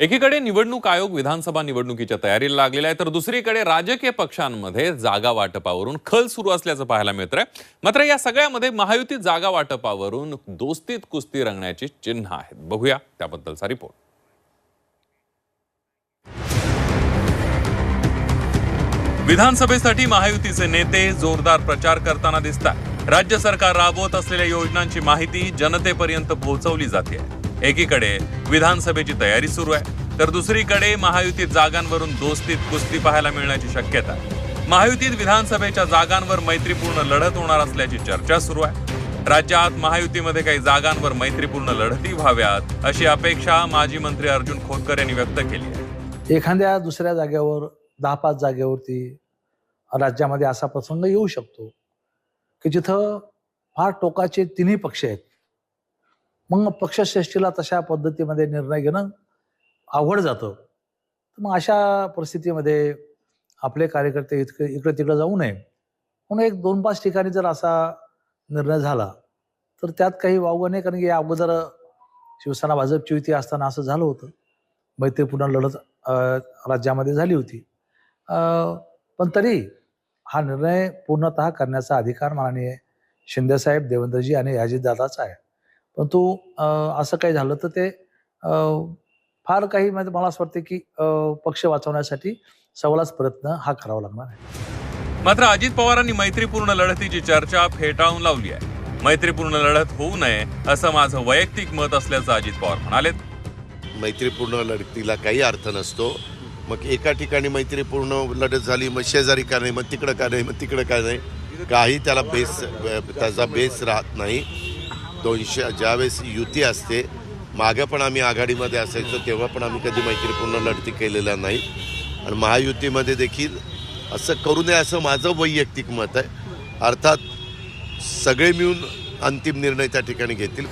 एकीकडे निवडणूक आयोग विधानसभा निवडणुकीच्या तयारीला लागलेला आहे तर दुसरीकडे राजकीय पक्षांमध्ये जागा वाटपावरून खल सुरू असल्याचं पाहायला मिळत आहे मात्र या सगळ्यामध्ये महायुतीत जागा वाटपावरून दोस्तीत कुस्ती रंगण्याची चिन्ह आहेत. बघूया त्याबद्दलचा रिपोर्ट. विधानसभेसाठी महायुतीचे नेते जोरदार प्रचार करताना दिसतात राज्य सरकार राबवत असलेल्या योजनांची माहिती जनतेपर्यंत पोहोचवली जाते एकीकडे विधानसभेची तयारी सुरू आहे तर दुसरीकडे महायुतीत जागांवरून दोस्तीत कुस्ती पाहायला मिळण्याची शक्यता महायुतीत विधानसभेच्या जागांवर मैत्रीपूर्ण लढत होणार असल्याची चर्चा सुरू आहे. राज्यात महायुतीमध्ये काही जागांवर मैत्रीपूर्ण लढती व्हाव्यात अशी अपेक्षा माजी मंत्री अर्जुन खोतकर यांनी व्यक्त केली आहे. एखाद्या दुसऱ्या जागेवर दहा पाच जागेवरती राज्यामध्ये असा प्रसंग येऊ शकतो की जिथं फार टोकाचे तिन्ही पक्ष आहेत. मग पक्षश्रेष्ठीला तशा पद्धतीमध्ये निर्णय घेणं अवघड जातं. तर मग अशा परिस्थितीमध्ये आपले कार्यकर्ते इतकं इकडे तिकडे जाऊ नये. म्हणून एक दोन पाच ठिकाणी जर असा निर्णय झाला तर त्यात काही वावगं नाही कारण की या अगोदर शिवसेना भाजपची युती असताना असं झालं होतं. मैत्रीपूर्ण लढत राज्यामध्ये झाली होती. पण तरी हा निर्णय पूर्णतः करण्याचा अधिकार माननीय शिंदेसाहेब देवेंद्रजी आणि अजितदादाचा आहे. परंतु अ, असं काही झालं तर ते अ, फार काही म्हणजे मला असं वाटतं की पक्ष वाचवण्यासाठी सवलाच प्रयत्न हा करावा लागणार आहे. मात्र अजित पवारांनी मैत्रीपूर्ण लढतीची चर्चा फेटाळून लावली आहे. मैत्रीपूर्ण लढत होऊ नये असं माझं वैयक्तिक मत असल्याचं अजित पवार म्हणाले मैत्रीपूर्ण लढतीला काही अर्थ नसतो. मग एका ठिकाणी मैत्रीपूर्ण लढत झाली मग शेजारी का नाही मग तिकडं का नाही मग तिकडं का नाही काही त्याला बेस त्याचा बेस राहत नाही. दोनशे ज्यावेळेस युती असते मागं पण आम्ही आघाडीमध्ये असायचो तेव्हा पण आम्ही कधी मैत्रीपूर्ण लढती केलेल्या नाही. आणि महायुतीमध्ये देखील असं करू नये असं माझं वैयक्तिक मत आहे. अर्थात सगळे मिळून अंतिम निर्णय त्या ठिकाणी घेतील.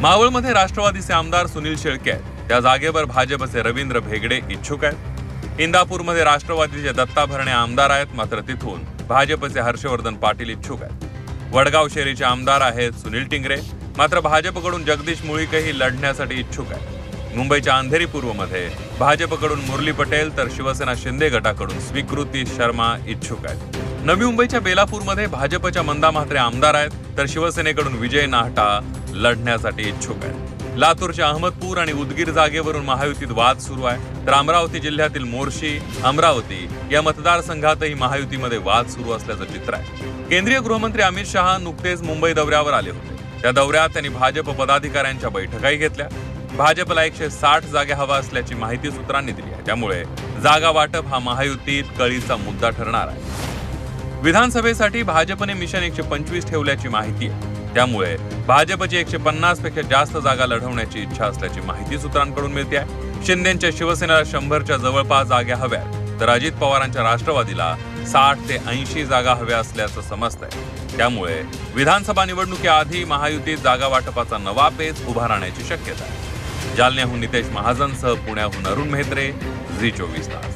मावळमध्ये राष्ट्रवादीचे आमदार सुनील शेळके आहेत. त्या जागेवर भाजपचे रवींद्र भेगडे इच्छुक आहेत. इंदापूरमध्ये राष्ट्रवादीचे दत्ता भरणे आमदार आहेत मात्र तिथून भाजपचे हर्षवर्धन पाटील इच्छुक आहेत. वडगाव शेरीचे आमदार आहेत सुनील टिंगरे. मात्र भाजपकडून जगदीश मुळीकही लढण्यासाठी इच्छुक आहे मुंबईच्या अंधेरी पूर्वमध्ये भाजपकडून मुरली पटेल तर शिवसेना शिंदे गटाकडून स्वीकृती शर्मा इच्छुक आहेत. नवी मुंबईच्या बेलापूरमध्ये भाजपच्या मंदा म्हात्रे आमदार आहेत तर शिवसेनेकडून विजय नाहटा लढण्यासाठी इच्छुक आहेत. लातूरच्या अहमदपूर आणि उदगीर जागेवरून महायुतीत वाद सुरू आहे. तर अमरावती जिल्ह्यातील मोर्शी अमरावती या मतदारसंघातही महायुतीमध्ये वाद सुरू असल्याचं चित्र आहे. केंद्रीय गृहमंत्री अमित शहा नुकतेच मुंबई दौऱ्यावर आले होते. त्या दौऱ्यात त्यांनी भाजप पदाधिकाऱ्यांच्या बैठकाही घेतल्या. भाजपला एकशे साठ जागा हवा असल्याची माहिती सूत्रांनी दिली आहे. त्यामुळे जागा वाटप हा महायुतीत कळीचा मुद्दा ठरणार आहे. विधानसभेसाठी भाजपने मिशन एकशे पंचवीस ठेवल्याची माहिती आहे. त्यामुळे भाजपची एकशे पन्नासपेक्षा जास्त जागा लढवण्याची इच्छा असल्याची माहिती सूत्रांकडून मिळते आहे. शिंदेच्या शिवसेनेला शंभरच्या जवळपास जागा हव्या तर अजित पवारांच्या राष्ट्रवादीला साठ ते ऐंशी जागा हव्या असल्याचं समजतंय. त्यामुळे विधानसभा निवडणुकीआधी महायुतीत जागा वाटपाचा नवा पेच उभा राहण्याची शक्यता आहे. जालन्याहून नितेश महाजनसह पुण्याहून अरुण मेहत्रे झी चोवीस तास.